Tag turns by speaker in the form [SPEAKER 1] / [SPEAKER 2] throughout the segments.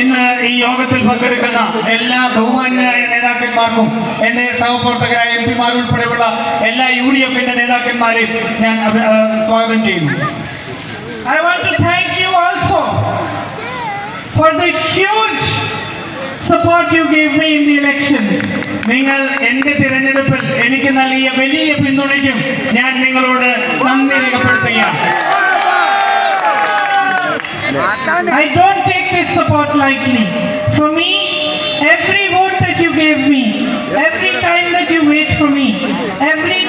[SPEAKER 1] ഇന്ന് ഈ യോഗത്തിൽ പങ്കെടുക്കുന്ന എല്ലാ ബഹുമാന്യരായ നേതാക്കന്മാർക്കും എന്റെ സഹപ്രവർത്തകരായ എം പിമാർ ഉൾപ്പെടെയുള്ള എല്ലാ യു ഡി എഫിന്റെ നേതാക്കന്മാരെയും ഞാൻ സ്വാഗതം ചെയ്യുന്നു.
[SPEAKER 2] I want to thank you also for the huge support you gave me in the elections.
[SPEAKER 1] നിങ്ങൾ എന്റെ തിരഞ്ഞെടുപ്പിൽ എനിക്ക് നൽകിയ വലിയ പിന്തുണയ്ക്കും ഞാൻ നിങ്ങളോട് നന്ദി രേഖപ്പെടുത്തുകയാണ്.
[SPEAKER 2] I don't take this support lightly. For me, every vote that you gave me, every time that you wait for me, every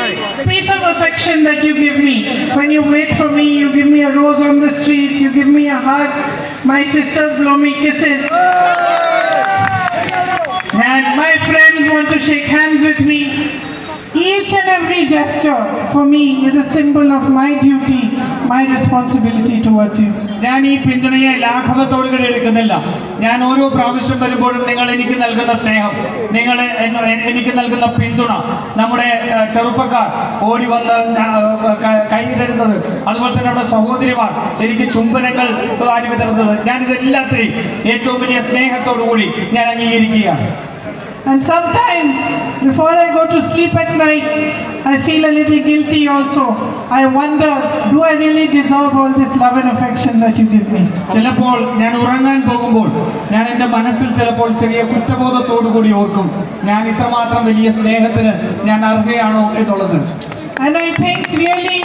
[SPEAKER 2] piece of affection that you give me, when you wait for me, you give me a rose on the street, you give me a hug, my sisters blow me kisses. And my friends want to shake hands with me. Each and every gesture for me is a symbol of my duty, my responsibility towards you.
[SPEAKER 1] ഞാൻ ഈ പിന്തുണയെ ലാഘവത്തോടുകൂടി എടുക്കുന്നില്ല. ഞാൻ ഓരോ പ്രാവശ്യം വരുമ്പോഴും നിങ്ങൾ എനിക്ക് നൽകുന്ന സ്നേഹം നിങ്ങൾ എനിക്ക് നൽകുന്ന പിന്തുണ നമ്മുടെ ചെറുപ്പക്കാർ ഓടി വന്ന് ക- അതുപോലെ തന്നെ നമ്മുടെ സഹോദരിമാർ എനിക്ക് ചുംബനങ്ങൾ വാരി ഞാൻ ഇതെല്ലാത്തിനെയും ഏറ്റവും വലിയ സ്നേഹത്തോടു കൂടി ഞാൻ അംഗീകരിക്കുകയാണ്.
[SPEAKER 2] And sometimes, before I go to sleep at night, I feel a little guilty also. I wonder, do I really deserve all this love and affection that you give me?
[SPEAKER 1] ചിലപ്പോൾ ഞാൻ ഉറങ്ങാൻ പോകുമ്പോൾ ഞാൻ എൻ്റെ മനസ്സിൽ ചിലപ്പോൾ ചെറിയ കുറ്റബോധത്തോടു കൂടി ഓർക്കും ഞാൻ ഇത്രമാത്രം വലിയ സ്നേഹത്തിന് ഞാൻ അർഹയാണോ എന്നുള്ളത്
[SPEAKER 2] And I think really,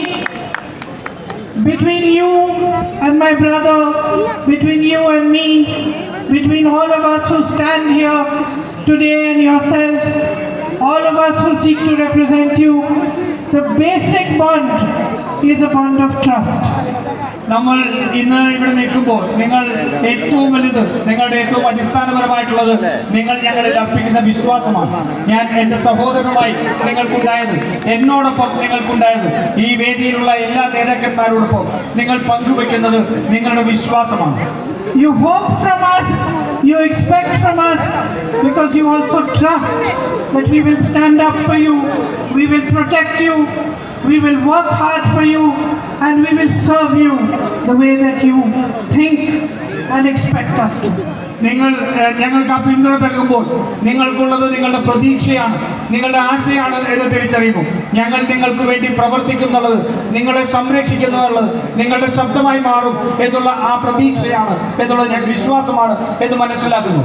[SPEAKER 2] between you and my brother, between you and me, between all of us who stand here today and yourselves, all of us who seek to represent you, the basic bond is a bond of trust.
[SPEAKER 1] നമ്മൾ ഇന്ന് ഇവിടെ നിൽക്കുമ്പോൾ നിങ്ങൾ ഏറ്റവും വലുത് നിങ്ങളുടെ ഏറ്റവും അടിസ്ഥാനപരമായിട്ടുള്ളത് നിങ്ങൾ ഞങ്ങളിൽ അർപ്പിക്കുന്ന വിശ്വാസമാണ്. ഞാൻ എന്റെ സഹോദരനുമായി നിങ്ങൾക്കുണ്ടായത് എന്നോടൊപ്പം നിങ്ങൾക്കുണ്ടായത് ഈ വേദിയിലുള്ള എല്ലാ നേതാക്കന്മാരോടൊപ്പം നിങ്ങൾ പങ്കുവെക്കുന്നത് നിങ്ങളുടെ വിശ്വാസമാണ്.
[SPEAKER 2] You hope from us, you expect from us, because you also trust that we will stand up for you, we will protect you, we will work hard for you, and we will serve you the way that you think and expect us to.
[SPEAKER 1] നിങ്ങൾ ഞങ്ങൾക്ക് ആ പിന്തുണ നൽകുമ്പോൾ നിങ്ങൾക്കുള്ളത് നിങ്ങളുടെ പ്രതീക്ഷയാണ്. നിങ്ങളുടെ ആശയാണ് എന്ന് തിരിച്ചറിയുന്നു. ഞങ്ങൾ നിങ്ങൾക്ക് വേണ്ടി പ്രവർത്തിക്കുന്നുള്ളത് നിങ്ങളെ സംരക്ഷിക്കുന്നുള്ളത് നിങ്ങളുടെ ശബ്ദമായി മാറും എന്നുള്ള ആ പ്രതീക്ഷയാണ് എന്നുള്ളത് ഞാൻ വിശ്വാസമാണ് എന്ന് മനസ്സിലാക്കുന്നു.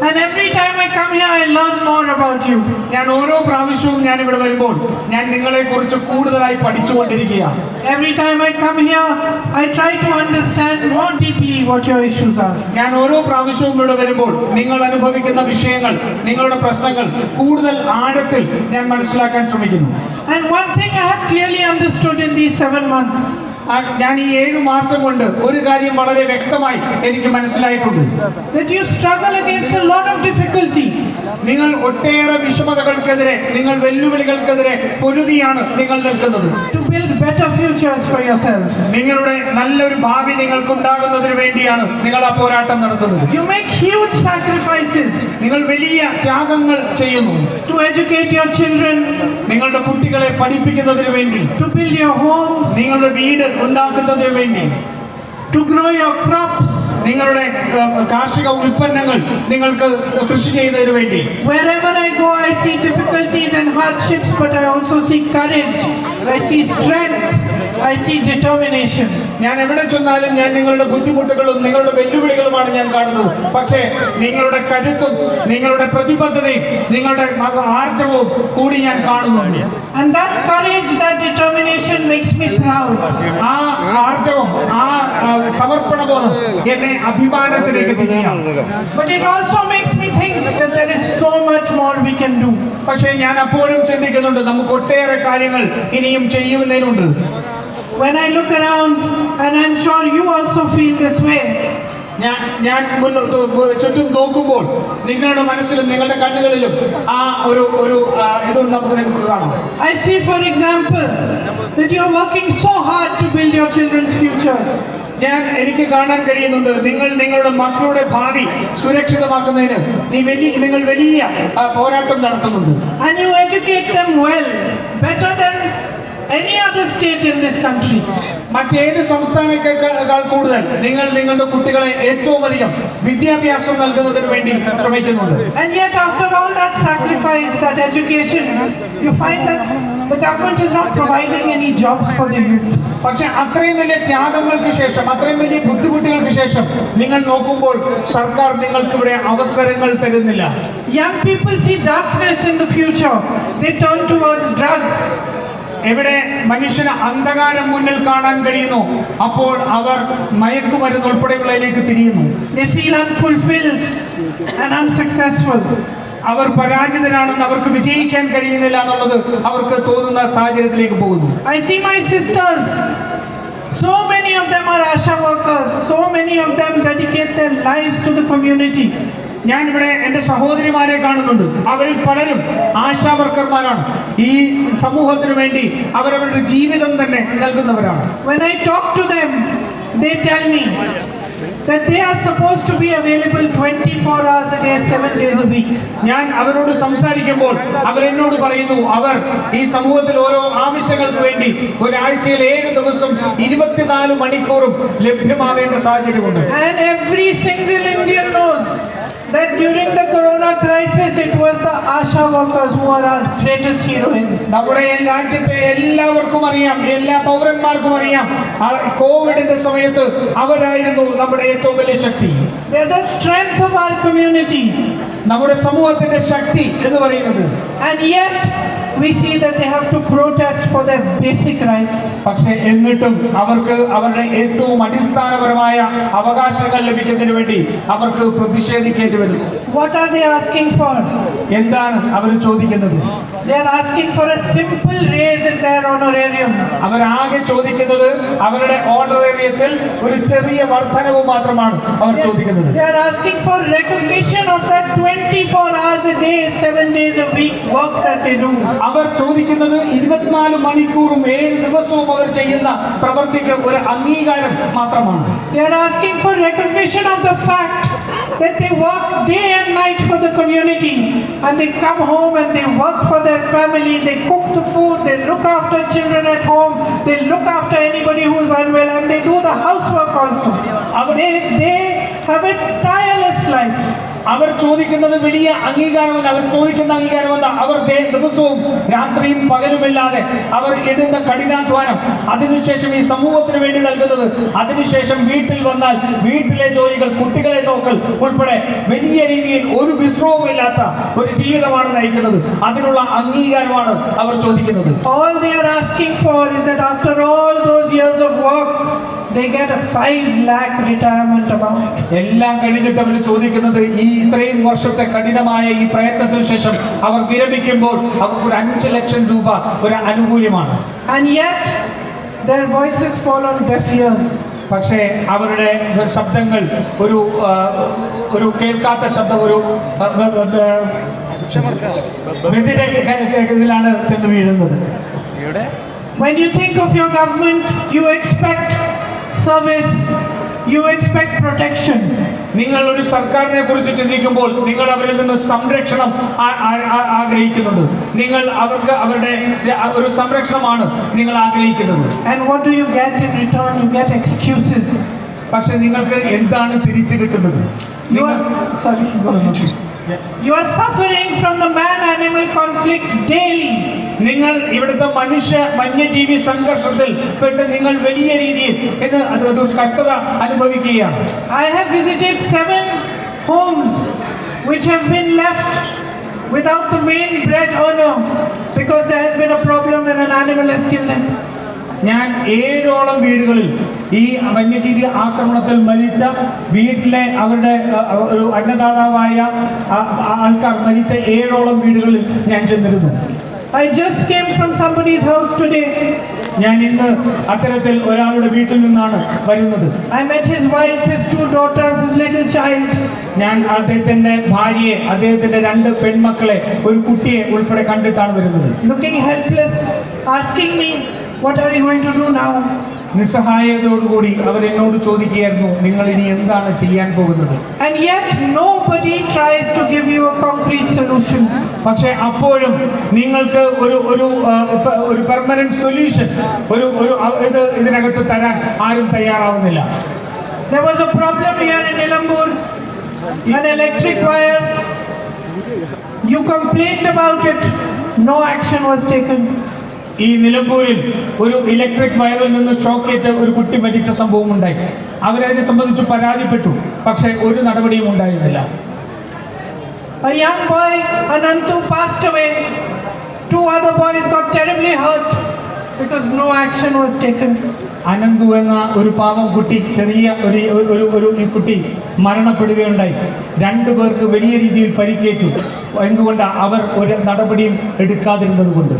[SPEAKER 2] and every time I come here, I learn more about you.
[SPEAKER 1] ഞാൻ ഓരോ പ്രാവശ്യവും ഞാൻ ഇവിടെ വരുമ്പോൾ ഞാൻ നിങ്ങളെക്കുറിച്ച് കൂടുതലായി പഠിച്ചുകൊണ്ടിരിക്കുകയാണ്
[SPEAKER 2] Every time I come here, I try to understand more deeply what your issues are.
[SPEAKER 1] ഞാൻ ഓരോ പ്രാവശ്യവും ഇവിടെ വരുമ്പോൾ നിങ്ങൾ അനുഭവിക്കുന്ന വിഷയങ്ങൾ നിങ്ങളുടെ പ്രശ്നങ്ങൾ കൂടുതൽ ആഴത്തിൽ ഞാൻ മനസ്സിലാക്കാൻ ശ്രമിക്കുന്നു
[SPEAKER 2] And one thing I have clearly understood in these seven months
[SPEAKER 1] ആ, ഞാൻ ഈ ഏഴ് മാസം കൊണ്ട് ഒരു കാര്യം വളരെ വ്യക്തമായി എനിക്ക് മനസ്സിലായിട്ടുണ്ട്. നിങ്ങൾ ഒട്ടേറെ വിഷമതകൾക്കെതിരെ നിങ്ങൾ വെല്ലുവിളികൾക്കെതിരെ പൊരുതിയാണ് നിങ്ങൾ നിൽക്കുന്നത്.
[SPEAKER 2] To build better futures for yourselves.
[SPEAKER 1] നിങ്ങളുടെ നല്ലൊരു ഭാവി നിങ്ങൾക്ക് ഉണ്ടാകുന്നതിന് വേണ്ടിയാണ് നിങ്ങൾ ആ പോരാട്ടം നടത്തുന്നത്.
[SPEAKER 2] യു make ഹ്യൂജ് സാക്രിഫൈസസ്
[SPEAKER 1] നിങ്ങൾ വലിയ ത്യാഗങ്ങൾ ചെയ്യുന്നു.
[SPEAKER 2] ടു educate your ചിൽഡ്രൻ
[SPEAKER 1] നിങ്ങളുടെ കുട്ടികളെ പഠിപ്പിക്കുന്നതിന് വേണ്ടി.
[SPEAKER 2] ടു ബിൽഡ് your ഹോം
[SPEAKER 1] നിങ്ങളുടെ വീട് ഉണ്ടാക്കുന്നതിന് വേണ്ടി.
[SPEAKER 2] To grow your crops.
[SPEAKER 1] നിങ്ങളുടെ ഏഹ്, കാർഷിക ഉൽപ്പന്നങ്ങൾ നിങ്ങൾക്ക് കൃഷി ചെയ്യുന്നതിന് വേണ്ടി
[SPEAKER 2] Wherever I go, I see difficulties and hardships, but I also see courage. I see strength. I see determination.
[SPEAKER 1] ഞാൻ എവിടെ ചെന്നാലും ഞാൻ നിങ്ങളുടെ ബുദ്ധിമുട്ടുകളും നിങ്ങളുടെ വെല്ലുവിളികളുമാണ് ഞാൻ കാണുന്നത് പക്ഷേ നിങ്ങളുടെ കരുത്തും നിങ്ങളുടെ പ്രതിബദ്ധതയും നിങ്ങളുടെ ആർജവും കൂടി ഞാൻ കാണുന്നുണ്ട്
[SPEAKER 2] And that courage, that determination makes me proud.
[SPEAKER 1] ആ ആർജവും ആ സമർപ്പണ സമർപ്പണബോധം എന്നെ അഭിമാനത്തിലേക്ക്
[SPEAKER 2] But it also makes me think that there is so much more we can do.
[SPEAKER 1] പക്ഷേ ഞാൻ അപ്പോഴും ചിന്തിക്കുന്നുണ്ട് നമുക്ക് ഒട്ടേറെ കാര്യങ്ങൾ ഇനിയും ചെയ്യുന്നതിനുണ്ട്
[SPEAKER 2] When I look around, and I'm sure you also feel this way,
[SPEAKER 1] ഞാൻ ഞാൻ മുന്നോട്ട് പോ- ചുറ്റും നോക്കുമ്പോൾ നിങ്ങളുടെ മനസ്സിലും നിങ്ങളുടെ കണ്ണുകളിലും ആ ഒരു ഒരു ആ, ഇത് നമുക്ക് നിങ്ങൾക്ക് കാണാം
[SPEAKER 2] I see, for example, that you're working so hard to build your children's futures.
[SPEAKER 1] ഞാൻ എനിക്ക് കാണാൻ കഴിയുന്നുണ്ട് നിങ്ങൾ നിങ്ങളുടെ മക്കളുടെ ഭാവി സുരക്ഷിതമാക്കുന്നതിന് നീ വലിയ നിങ്ങൾ വലിയ ആ, പോരാട്ടം നടത്തുന്നുണ്ട്
[SPEAKER 2] And you educate them well, better than any other state in this country.
[SPEAKER 1] മറ്റേത് സംസ്ഥാനത്തേക്കാൾ കൂടുതൽ നിങ്ങൾ നിങ്ങളുടെ കുട്ടികളെ ഏറ്റവും അധികം വിദ്യാഭ്യാസം നൽകുന്നതിന് വേണ്ടി ശ്രമിക്കുന്നുണ്ട്
[SPEAKER 2] And yet, after all that sacrifice, that education, you find that the government is not providing any jobs for the youth.
[SPEAKER 1] പക്ഷെ അത്രയും വലിയ ത്യാഗങ്ങൾക്ക് ശേഷം അത്രയും വലിയ ബുദ്ധിമുട്ടുകൾക്ക് ശേഷം നിങ്ങൾ നോക്കുമ്പോൾ സർക്കാർ നിങ്ങൾക്ക് ഇവിടെ അവസരങ്ങൾ തരുന്നില്ല
[SPEAKER 2] Young people see darkness in the future, they turn towards drugs.
[SPEAKER 1] എവിടെ മനുഷ്യന് അന്ധകാരം മുന്നിൽ കാണാൻ കഴിയുന്നു അപ്പോൾ അവർ മയക്കുമരുന്ന് ഉൾപ്പെടെയുള്ളതിലേക്ക് തിരിയുന്നു. അവർ പരാജിതരാണെന്ന് അവർക്ക് വിജയിക്കാൻ കഴിയുന്നില്ല എന്നുള്ളത് അവർക്ക് തോന്നുന്ന സാഹചര്യത്തിലേക്ക് പോകുന്നു.
[SPEAKER 2] I see my sisters so many of them are ASHA workers so many of them dedicate the life to the community
[SPEAKER 1] ഞാൻ ഇവിടെ എന്റെ സഹോദരിമാരെ കാണുന്നുണ്ട്. അവരിൽ പലരും ആശാ വർക്കർമാരാണ്. ഈ സമൂഹത്തിന് വേണ്ടി അവരവരുടെ ജീവിതം തന്നെ നൽകുന്നവരാണ്.
[SPEAKER 2] When I talk to them, they tell me that they are supposed to be available 24 hours a day, 7 days a week.
[SPEAKER 1] ഞാൻ അവരോട് സംസാരിക്കുമ്പോൾ അവർ എന്നോട് പറയുന്നു അവർ ഈ സമൂഹത്തിൽ ഓരോ ആവശ്യങ്ങൾക്ക് വേണ്ടി ഒരാഴ്ചയിൽ ഏഴ് ദിവസം ഇരുപത്തിനാല് മണിക്കൂറും ലഭ്യമാവേണ്ട സാഹചര്യമുണ്ട്.
[SPEAKER 2] And every single Indian knows that during the corona crisis, it was the Asha workers who are our greatest heroines.
[SPEAKER 1] നമ്മുടെ രാജ്യത്തെ എല്ലാവർക്കും അറിയാം എല്ലാ പൗരന്മാർക്കും അറിയാം ആ കോവിഡിന്റെ സമയത്ത് അവരായിരുന്നു നമ്മുടെ ഏറ്റവും വലിയ ശക്തി
[SPEAKER 2] They are the strength of our community.
[SPEAKER 1] നമ്മുടെ സമൂഹത്തിന്റെ ശക്തി എന്ന് പറയുന്നത്
[SPEAKER 2] And yet, we see that they have to protest for their basic rights.
[SPEAKER 1] പക്ഷെ എന്നിട്ടും അവർക്ക് അവരുടെ ഏറ്റവും അടിസ്ഥാനപരമായ അവകാശങ്ങൾ ലഭിക്കുന്നതിന് വേണ്ടി അവർക്ക് പ്രതിഷേധിക്കേണ്ടി വരുന്നു
[SPEAKER 2] What are they asking for?
[SPEAKER 1] എന്താണ് അവർ ചോദിക്കുന്നത്
[SPEAKER 2] They are asking for a simple raise in their honorarium.
[SPEAKER 1] അവരാകെ ചോദിക്കുന്നത് അവരുടെ ഓണറേറിയത്തിൽ ഒരു ചെറിയ വർധനവ് മാത്രമാണ് അവർ
[SPEAKER 2] They
[SPEAKER 1] ചോദിക്കുന്നത്
[SPEAKER 2] they are asking for recognition of that 24 hours a day, 7 days a week work that they do.
[SPEAKER 1] അവർ ചോദിക്കുന്നത് ഇരുപത്തിനാല് മണിക്കൂറും ഏഴ് ദിവസവും അവർ ചെയ്യുന്ന പ്രവൃത്തിക്ക് ഒരു അംഗീകാരം മാത്രമാണ്
[SPEAKER 2] They are asking for recognition of the fact that they work day and night for the community and they come home and they work for their family, they cook the food, they look after children at home, they look after anybody who is unwell and they do the housework also. They, they have a tireless life.
[SPEAKER 1] അവർ ചോദിക്കുന്നത് വലിയ അംഗീകാരമല്ല. അവർ ചോദിക്കുന്ന അംഗീകാരമല്ല അവർ ദിവസവും രാത്രിയും പകലുമില്ലാതെ അവർ ഇടുന്ന കഠിനാധ്വാനം. അതിനുശേഷം ഈ സമൂഹത്തിന് വേണ്ടി നൽകുന്നത് അതിനുശേഷം വീട്ടിൽ വന്നാൽ വീട്ടിലെ ജോലികൾ കുട്ടികളെ നോക്കൽ ഉൾപ്പെടെ വലിയ രീതിയിൽ ഒരു വിശ്രമവുമില്ലാത്ത ഒരു ജീവിതമാണ് നയിക്കുന്നത്. അതിനുള്ള അംഗീകാരമാണ് അവർ ചോദിക്കുന്നത്.
[SPEAKER 2] All they are asking for is that after all those years of work, they get a 5 lakh retirement amount.
[SPEAKER 1] എല്ലാം കഴിഞ്ഞിട്ട് അവർ ചോദിക്കുന്നത് ഈ ഇത്രയും വർഷത്തെ കഠിനമായ ഈ പ്രയത്നത്തിന് ശേഷം അവർ വിരമിക്കുമ്പോൾ അവർക്ക് ഒരു അഞ്ച് ലക്ഷം രൂപ ഒരു അനുകൂല്യമാണ്
[SPEAKER 2] And yet, their voices fall on deaf ears.
[SPEAKER 1] പക്ഷേ അവരുടെ ശബ്ദങ്ങൾ ഒരു ഒരു കേൾക്കാത്ത ശബ്ദം ഒരു ഇതിലാണ് ചെന്ന് വീഴുന്നത്
[SPEAKER 2] When you think of your government, you expect service, you expect protection.
[SPEAKER 1] നിങ്ങൾ ഒരു സർക്കാരിനെ കുറിച്ച് ചിന്തിക്കുമ്പോൾ നിങ്ങൾ അവരിൽ നിന്ന് സംരക്ഷണം ആഗ്രഹിക്കുന്നുണ്ട് നിങ്ങൾ അവർക്ക് അവരുടെ ഒരു സംരക്ഷണമാണ് നിങ്ങൾ ആഗ്രഹിക്കുന്നത്
[SPEAKER 2] And what do you get in return? You get excuses.
[SPEAKER 1] പക്ഷെ നിങ്ങൾക്ക് എന്താണ് തിരിച്ചു കിട്ടുന്നത്
[SPEAKER 2] You
[SPEAKER 1] നിങ്ങൾ
[SPEAKER 2] are, sorry, go ahead. You are suffering from
[SPEAKER 1] നിങ്ങൾ ഇവിടുത്തെ മനുഷ്യ വന്യജീവി സംഘർഷത്തിൽ പെട്ട് നിങ്ങൾ വലിയ രീതിയിൽ ഇത് കഷ്ടത
[SPEAKER 2] അനുഭവിക്കുക
[SPEAKER 1] ഞാൻ ഏഴോളം വീടുകളിൽ ഈ വന്യജീവി ആക്രമണത്തിൽ മരിച്ച വീട്ടിലെ അവരുടെ ഒരു അന്നദാതാവായ ആൾക്കാർ മരിച്ച ഏഴോളം വീടുകളിൽ ഞാൻ ചെന്നിരുന്നു.
[SPEAKER 2] I just came from somebody's house today.
[SPEAKER 1] ഞാൻ ഇന്ന് അത്തരത്തിൽ ഒരാളുടെ വീട്ടിൽ നിന്നാണ് വരുന്നത്
[SPEAKER 2] I met his wife, his two daughters, his little child.
[SPEAKER 1] ഞാൻ അദ്ദേഹത്തിന്റെ ഭാര്യയെ അദ്ദേഹത്തിന്റെ രണ്ട് പെൺമക്കളെ ഒരു കുട്ടിയെ ഉൾപ്പെടെ കണ്ടിട്ടാണ് വരുന്നത്
[SPEAKER 2] looking helpless, asking me, What are you going to do now?
[SPEAKER 1] നിസ്സഹായതയോടുകൂടി അവരെന്നോട് ചോദിക്കുകയായിരുന്നു നിങ്ങൾ ഇനി എന്താണ് ചെയ്യാൻ പോകുന്നത്
[SPEAKER 2] And yet, nobody tries to give you a concrete solution.
[SPEAKER 1] പക്ഷെ അപ്പോഴും നിങ്ങൾക്ക് ഒരു ഒരു ആ, പ- ഒരു പെർമനന്റ് സൊല്യൂഷൻ ഒരു ഒരു അ- ഇത് ഇതിനകത്ത് തരാൻ ആരും തയ്യാറാവുന്നില്ല
[SPEAKER 2] There was a problem here in Ilambur, an electric wire. You complained about it, no action was taken.
[SPEAKER 1] ഈ നിലമ്പൂരിൽ ഒരു ഇലക്ട്രിക് വയറിൽ നിന്ന് ഷോക്കേറ്റ് ഒരു കുട്ടി മരിച്ച സംഭവം ഉണ്ടായി. അവരതിനെ സംബന്ധിച്ച് പരാതിപ്പെട്ടു. പക്ഷേ ഒരു നടപടിയും ഉണ്ടായിരുന്നില്ല.
[SPEAKER 2] A young boy, Anantu, passed away. Two other boys got terribly hurt because no action was taken.
[SPEAKER 1] Ananthu എന്ന ഒരു പാവം കുട്ടി ചെറിയ ഒരു ഒരു ഒരു കുട്ടി മരണപ്പെടുകയുണ്ടായി. രണ്ടു പേർക്ക് വലിയ രീതിയിൽ പരിക്കേറ്റു. എന്തുകൊണ്ടാണ് അവർ ഒരു നടപടിയും എടുക്കാതിരുന്നത് കൊണ്ട്?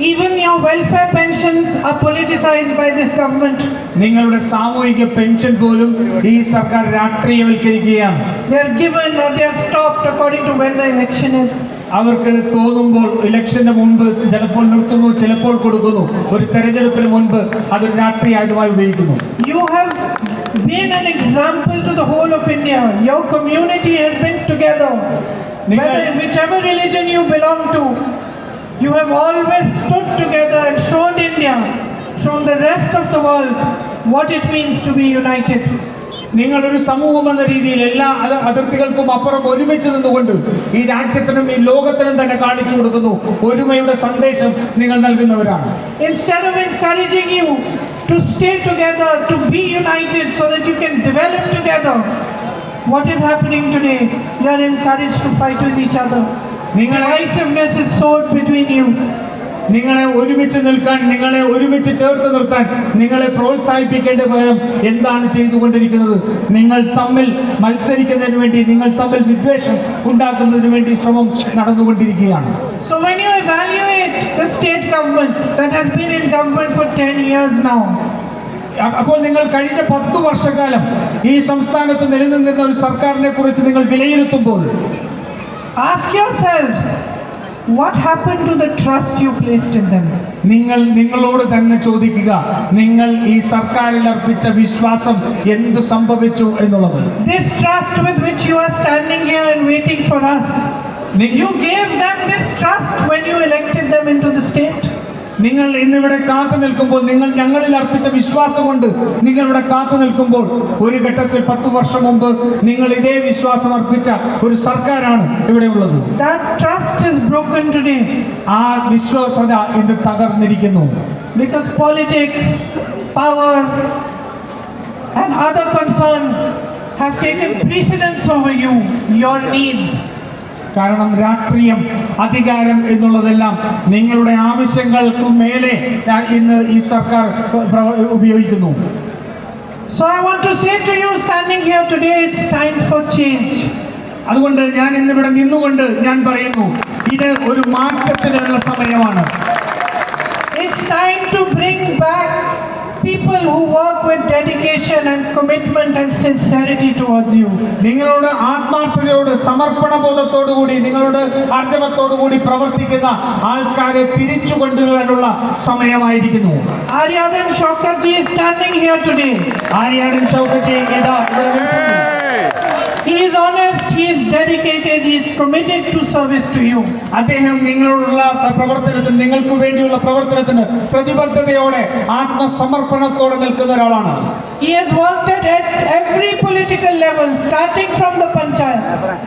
[SPEAKER 2] Even your welfare pensions are politicized by this government.
[SPEAKER 1] നിങ്ങളുടെ സാമൂഹിക പെൻഷൻ പോലും ഈ സർക്കാർ രാഷ്ട്രീയവൽക്കരിക്കുകയാണ്
[SPEAKER 2] They are given or they are stopped according to when the election is.
[SPEAKER 1] അവർക്ക് തോന്നുമ്പോൾ ഇലക്ഷന്റെ മുൻപ് ചിലപ്പോൾ നിർത്തുന്നു ചിലപ്പോൾ കൊടുക്കുന്നു ഒരു തെരഞ്ഞെടുപ്പിന് മുൻപ് അതൊരു രാഷ്ട്രീയ ആയുധമായി ഉപയോഗിക്കുന്നു
[SPEAKER 2] You have been an example to the whole of India. Your community has been together. Whether, whichever religion you belong to, you have always stood together and shown India, shown the rest of the world what it means to be united.
[SPEAKER 1] നിങ്ങളൊരു സമൂഹം എന്ന രീതിയിൽ എല്ലാ അത- അതിർത്തികൾക്കും അപ്പുറം ഒരുമിച്ച് നിന്നുകൊണ്ട് ഈ രാജ്യത്തിനും ഈ ലോകത്തിനും തന്നെ കാണിച്ചു കൊടുക്കുന്നു ഒരുമയുടെ സന്ദേശം നിങ്ങൾ നൽകുന്നവരാണ്
[SPEAKER 2] Instead of encouraging you to stay together, to be united so that you can develop together, what is happening today? You are encouraged to fight with each other. Between you.
[SPEAKER 1] നിങ്ങളെ ഒരുമിച്ച് നിൽക്കാൻ നിങ്ങളെ ഒരുമിച്ച് ചേർത്ത് നിർത്താൻ നിങ്ങളെ പ്രോത്സാഹിപ്പിക്കേണ്ട പകരം എന്താണ് ചെയ്തുകൊണ്ടിരിക്കുന്നത് നിങ്ങൾ തമ്മിൽ മത്സരിക്കുന്നതിന് വേണ്ടി നിങ്ങൾ തമ്മിൽ വിദ്വേഷം ഉണ്ടാക്കുന്നതിന് വേണ്ടി ശ്രമം നടന്നുകൊണ്ടിരിക്കുകയാണ്
[SPEAKER 2] So when you evaluate the state government that has been in government for 10 years now,
[SPEAKER 1] അപ്പോൾ നിങ്ങൾ കഴിഞ്ഞ പത്തു വർഷക്കാലം ഈ സംസ്ഥാനത്ത് നിലനിന്നിരുന്ന ഒരു സർക്കാരിനെ കുറിച്ച് നിങ്ങൾ വിലയിരുത്തുമ്പോൾ
[SPEAKER 2] ask yourselves what happened to the trust you placed in them?
[SPEAKER 1] നിങ്ങൾ നിങ്ങളോട് തന്നെ ചോദിക്കുക നിങ്ങൾ ഈ സർക്കാരിൽ അർപ്പിച്ച വിശ്വാസം എന്ത് സംഭവിച്ചു എന്നുള്ളത്
[SPEAKER 2] This trust with which you are standing here and waiting for us,
[SPEAKER 1] നി-
[SPEAKER 2] you gave them this trust when you elected them into the state.
[SPEAKER 1] നിങ്ങൾ ഇന്നിവിടെ കാത്തു നിൽക്കുമ്പോൾ നിങ്ങൾ ഞങ്ങളിൽ അർപ്പിച്ച വിശ്വാസം കൊണ്ട് നിങ്ങളിവിടെ കാത്തു നിൽക്കുമ്പോൾ ഒരു ഘട്ടത്തിൽ പത്ത് വർഷം മുമ്പ് നിങ്ങൾ ഇതേ വിശ്വാസം അർപ്പിച്ച ഒരു സർക്കാരാണ് ഇവിടെ ഉള്ളത്. ആ വിശ്വാസത ഇന്ന് തകർന്നിരിക്കുന്നു.
[SPEAKER 2] Because politics power and other concerns have taken precedence over you, your needs.
[SPEAKER 1] കാരണം രാഷ്ട്രീയം അധികാരം എന്നുള്ളതെല്ലാം നിങ്ങളുടെ ആവശ്യങ്ങൾക്ക് മേലെ ഇന്ന് ഈ സർക്കാർ ഉപയോഗിക്കുന്നു
[SPEAKER 2] So I want to say to you standing here today, it's time for change.
[SPEAKER 1] അതുകൊണ്ട് ഞാൻ ഇന്നിവിടെ നിന്നുകൊണ്ട് ഞാൻ പറയുന്നു ഇത് ഒരു മാറ്റത്തിനുള്ള സമയമാണ്
[SPEAKER 2] It's time to bring back people who work with dedication and commitment and sincerity towards you.
[SPEAKER 1] നിങ്ങളോട് ആത്മാർത്ഥതയോട് സമർപ്പണ ബോധത്തോടുകൂടി നിങ്ങളോട് ആർജവത്തോടുകൂടി പ്രവർത്തിക്കുന്ന ആൾക്കാരെ തിരിച്ചു കൊണ്ടുവരാനുള്ള സമയമായിരിക്കുന്നു
[SPEAKER 2] Aryadan is standing here today.
[SPEAKER 1] Aryadan ഷൗക്കറ്റ് ഇതാ.
[SPEAKER 2] He is honest, he is dedicated, he is committed to service to you.
[SPEAKER 1] അദ്ദേഹം നിങ്ങളോടുള്ള പ്രവർത്തനത്തിന് നിങ്ങൾക്ക് വേണ്ടിയുള്ള പ്രവർത്തനത്തിന് പ്രതിബദ്ധതയോടെ ആത്മസമർപ്പണത്തോടെ നിൽക്കുന്ന ഒരാളാണ്
[SPEAKER 2] He has worked at, at every political level, starting from the panchayat.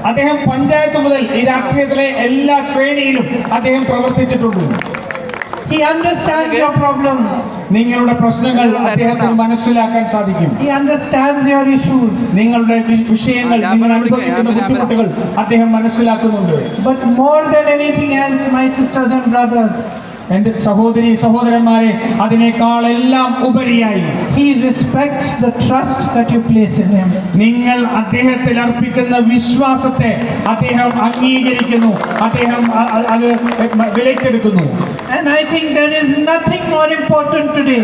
[SPEAKER 1] അദ്ദേഹം പഞ്ചായത്ത് മുതൽ ഈ രാഷ്ട്രീയത്തിലെ എല്ലാ ശ്രേണിയിലും അദ്ദേഹം പ്രവർത്തിച്ചിട്ടുണ്ട്
[SPEAKER 2] He understands your problems.
[SPEAKER 1] നിങ്ങളുടെ പ്രശ്നങ്ങൾ അദ്ദേഹത്തിന് മനസ്സിലാക്കാൻ സാധിക്കും.
[SPEAKER 2] He understands your issues.
[SPEAKER 1] നിങ്ങളുടെ വി- വിഷയങ്ങൾ നിങ്ങൾ അനുഭവിക്കുന്ന ബുദ്ധിമുട്ടുകൾ അദ്ദേഹം മനസ്സിലാക്കുന്നുണ്ട്.
[SPEAKER 2] But more than anything else, my sisters and brothers,
[SPEAKER 1] എൻ്റെ സഹോദരി സഹോദരന്മാരെ അതിനേക്കാൾ എല്ലാം ഉപരിയായി
[SPEAKER 2] he respects the trust that you place in him.
[SPEAKER 1] നിങ്ങൾ അദ്ദേഹത്തിൽ അർപ്പിക്കുന്ന വിശ്വാസത്തെ അദ്ദേഹം അംഗീകരിക്കുന്നു അദ്ദേഹം അ- അ- അത് വിലക്കെടുക്കുന്നു
[SPEAKER 2] And I think there is nothing more important today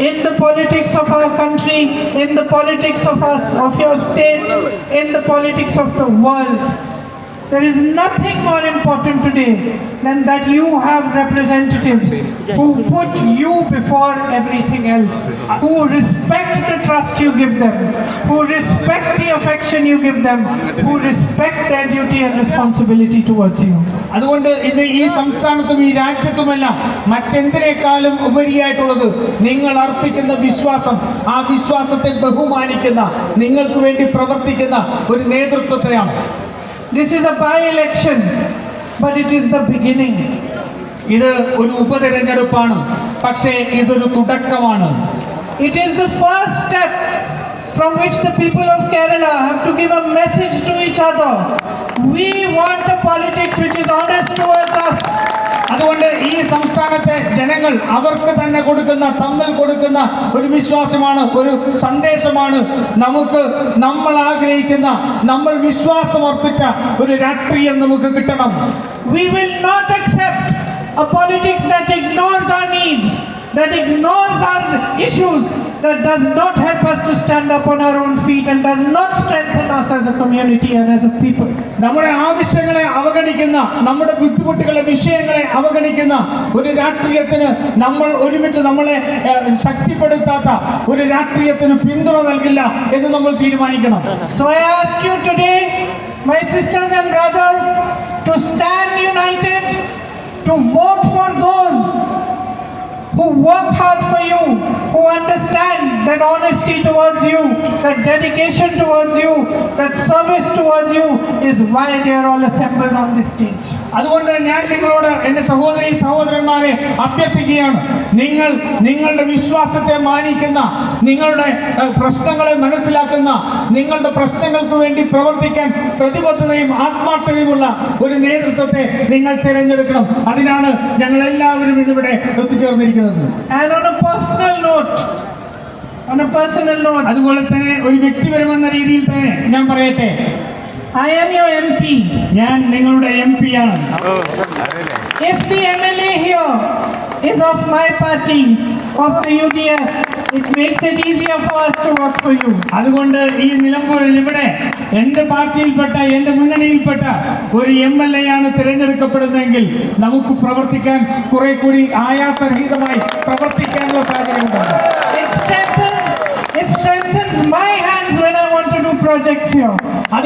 [SPEAKER 2] in the politics of our country, in the politics of us, of your state, in the politics of the world, There is nothing more important today than that you have representatives who put you before everything else, who respect the trust you give them, who respect the affection you give them, who respect their duty and responsibility towards you.
[SPEAKER 1] അതുകൊണ്ട് ഇത് ഈ സംസ്ഥാനത്തും ഈ രാജ്യത്തുമെല്ലാം മറ്റെന്തിനേക്കാളും ഉപരിയായിട്ടുള്ളത് നിങ്ങൾ അർപ്പിക്കുന്ന വിശ്വാസം ആ വിശ്വാസത്തെ ബഹുമാനിക്കുന്ന നിങ്ങൾക്ക് വേണ്ടി പ്രവർത്തിക്കുന്ന ഒരു നേതൃത്വത്തെയാണ്
[SPEAKER 2] This is a by-election, but it is the beginning.
[SPEAKER 1] ഇത് ഒരു ഉപതെരഞ്ഞെടുപ്പാണ് പക്ഷേ ഇതൊരു തുടക്കമാണ്
[SPEAKER 2] It is the first step from which the people of Kerala have to give a message to each other. We want a politics which is honest towards us.
[SPEAKER 1] അതുകൊണ്ട് ഈ സംസ്ഥാനത്തെ ജനങ്ങൾ അവർക്ക് തന്നെ കൊടുക്കുന്ന തമ്മിൽ കൊടുക്കുന്ന ഒരു വിശ്വാസമാണ് ഒരു സന്ദേശമാണ്. നമുക്ക് നമ്മൾ ആഗ്രഹിക്കുന്ന നമ്മൾ വിശ്വാസം അർപ്പിച്ച ഒരു രാഷ്ട്രീയം നമുക്ക് കിട്ടണം.
[SPEAKER 2] We will not accept a politics that ignores our needs, that ignores our issues, that does not help us to stand up on our own feet and does not strengthen us as a community and as a people.
[SPEAKER 1] നമ്മുടെ ആവശ്യങ്ങളെ അവഗണിക്കുന്ന നമ്മുടെ ബുദ്ധിമുട്ടുകളെ വിഷയങ്ങളെ അവഗണിക്കുന്ന ഒരു രാഷ്ട്രീയത്തിന് നമ്മൾ ഒരുമിച്ച് നമ്മളെ ഏഹ്, ശക്തിപ്പെടുത്താത്ത ഒരു രാഷ്ട്രീയത്തിന് പിന്തുണ നൽകില്ല എന്ന് നമ്മൾ തീരുമാനിക്കണം
[SPEAKER 2] So I ask you today, my sisters and brothers, to stand united, to vote for those who work hard for you, who understand that honesty towards you, that dedication towards you, that service towards you is why they are all assembled on this stage.
[SPEAKER 1] അതുകൊണ്ട് ഞാൻ നിങ്ങളോട് എന്റെ സഹോദരി സഹോദരന്മാരെ അഭ്യർത്ഥിക്കുകയാണ്. നിങ്ങൾ നിങ്ങളുടെ വിശ്വാസത്തെ മാനിക്കുന്ന നിങ്ങളുടെ പ്രശ്നങ്ങളെ മനസ്സിലാക്കുന്ന നിങ്ങളുടെ പ്രശ്നങ്ങൾക്ക് വേണ്ടി പ്രവർത്തിക്കാൻ പ്രതിബദ്ധതയും ആത്മാർത്ഥതയുമുള്ള ഒരു നേതൃത്വത്തെ നിങ്ങൾ തിരഞ്ഞെടുക്കണം. അതിനാണ് ഞങ്ങൾ എല്ലാവരും ഇന്നിവിടെ ഒത്തുചേർന്നിരിക്കുന്നത്.
[SPEAKER 2] On a personal note, on a personal note,
[SPEAKER 1] അതുപോലെ തന്നെ ഒരു വ്യക്തിപരമെന്ന രീതിയിൽ തന്നെ ഞാൻ പറയട്ടെ
[SPEAKER 2] I am your M MP.
[SPEAKER 1] ഞാൻ നിങ്ങളുടെ എം പി ആണ്
[SPEAKER 2] If the MLA here is of my party, of the UDF, it makes it easier for us to work for you.
[SPEAKER 1] അതുകൊണ്ട് ഈ നിലമ്പൂരിൽ ഇവിടെ എൻ്റെ പാർട്ടിയിൽപ്പെട്ട എൻ്റെ മുന്നണിയിൽപ്പെട്ട ഒരു എം എൽ എ ആണ് തിരഞ്ഞെടുക്കപ്പെടുന്നതെങ്കിൽ നമുക്ക് പ്രവർത്തിക്കാൻ കുറെ കൂടി ആയാസരഹിതമായി പ്രവർത്തിക്കാനുള്ള സാഹചര്യം ഉണ്ടാകും
[SPEAKER 2] It strengthens, it strengthens my hands when I want to do projects here.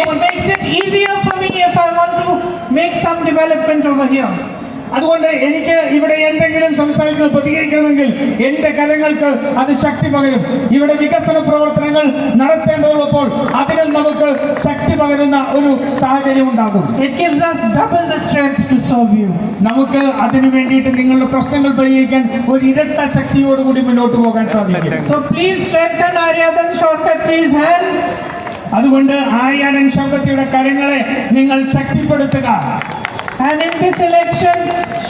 [SPEAKER 2] It makes it easier for me if I want to make some development over here.
[SPEAKER 1] അതുകൊണ്ട് എനിക്ക് ഇവിടെ എന്തെങ്കിലും സംസാരിക്കുന്നത് പ്രതികരിക്കണമെങ്കിൽ എന്റെ കരങ്ങൾക്ക് അത് ശക്തി പകരും. ഇവിടെ വികസന പ്രവർത്തനങ്ങൾ നടത്തേണ്ടതുള്ളപ്പോൾ അതിനും നമുക്ക് ശക്തി പകരുന്ന ഒരു സാഹചര്യം ഉണ്ടാകും. നമുക്ക് അതിനു വേണ്ടിയിട്ട് നിങ്ങളുടെ പ്രശ്നങ്ങൾ പരിഹരിക്കാൻ ഒരു ഇരട്ട ശക്തിയോടുകൂടി മുന്നോട്ട് പോകാൻ സാധിക്കും.
[SPEAKER 2] Aryadan Shokatji's hands.
[SPEAKER 1] അതുകൊണ്ട് ആര്യാടൻ ശബ്ദത്തിയുടെ കരങ്ങളെ നിങ്ങൾ ശക്തിപ്പെടുത്തുക.
[SPEAKER 2] and in this election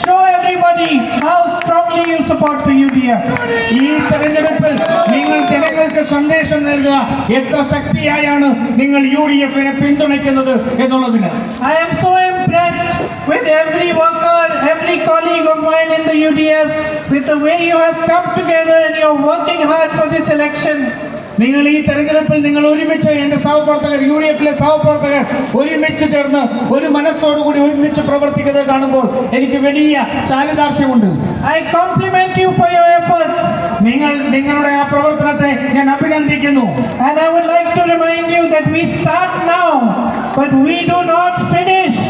[SPEAKER 2] show everybody how strongly you support the UDF.
[SPEAKER 1] ഈ തെരഞ്ഞെടുപ്പിൽ നിങ്ങൾ ജനങ്ങൾക്ക് സന്ദേശം നൽകുക എത്ര ശക്തിയായാണ് നിങ്ങൾ യു ഡി എഫിനെ പിന്തുണയ്ക്കുന്നത് എന്നുള്ളതിന്
[SPEAKER 2] I am so impressed with every worker, every colleague of mine in the UDF, with the way you have come together and you're working hard for this election.
[SPEAKER 1] നിങ്ങൾ ഈ തെരഞ്ഞെടുപ്പിൽ നിങ്ങൾ ഒരുമിച്ച് എന്റെ സഹപ്രവർത്തകർ യു ഡി എഫിലെ സഹപ്രവർത്തകർ ഒരുമിച്ച് ചേർന്ന് ഒരു മനസ്സോടുകൂടി ഒരുമിച്ച് പ്രവർത്തിക്കുന്നത് കാണുമ്പോൾ എനിക്ക് വലിയ ചാരിതാർത്ഥ്യമുണ്ട്.
[SPEAKER 2] I compliment you for your effort
[SPEAKER 1] നിങ്ങൾ നിങ്ങളുടെ ആ പ്രവർത്തനത്തെ ഞാൻ അഭിനന്ദിക്കുന്നു.
[SPEAKER 2] And I would like to remind you that we start now but we do not finish.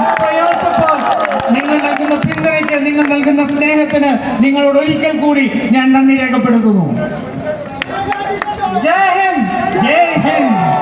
[SPEAKER 2] your
[SPEAKER 1] നിങ്ങൾ നൽകുന്ന പിന്തുണയ്ക്ക് നിങ്ങൾ നൽകുന്ന സ്നേഹത്തിന് നിങ്ങളോട് ഒരിക്കൽ കൂടി ഞാൻ നന്ദി രേഖപ്പെടുത്തുന്നു.
[SPEAKER 2] ജയ് ഹിന്ദ്.
[SPEAKER 1] ജയ് ഹിന്ദ്.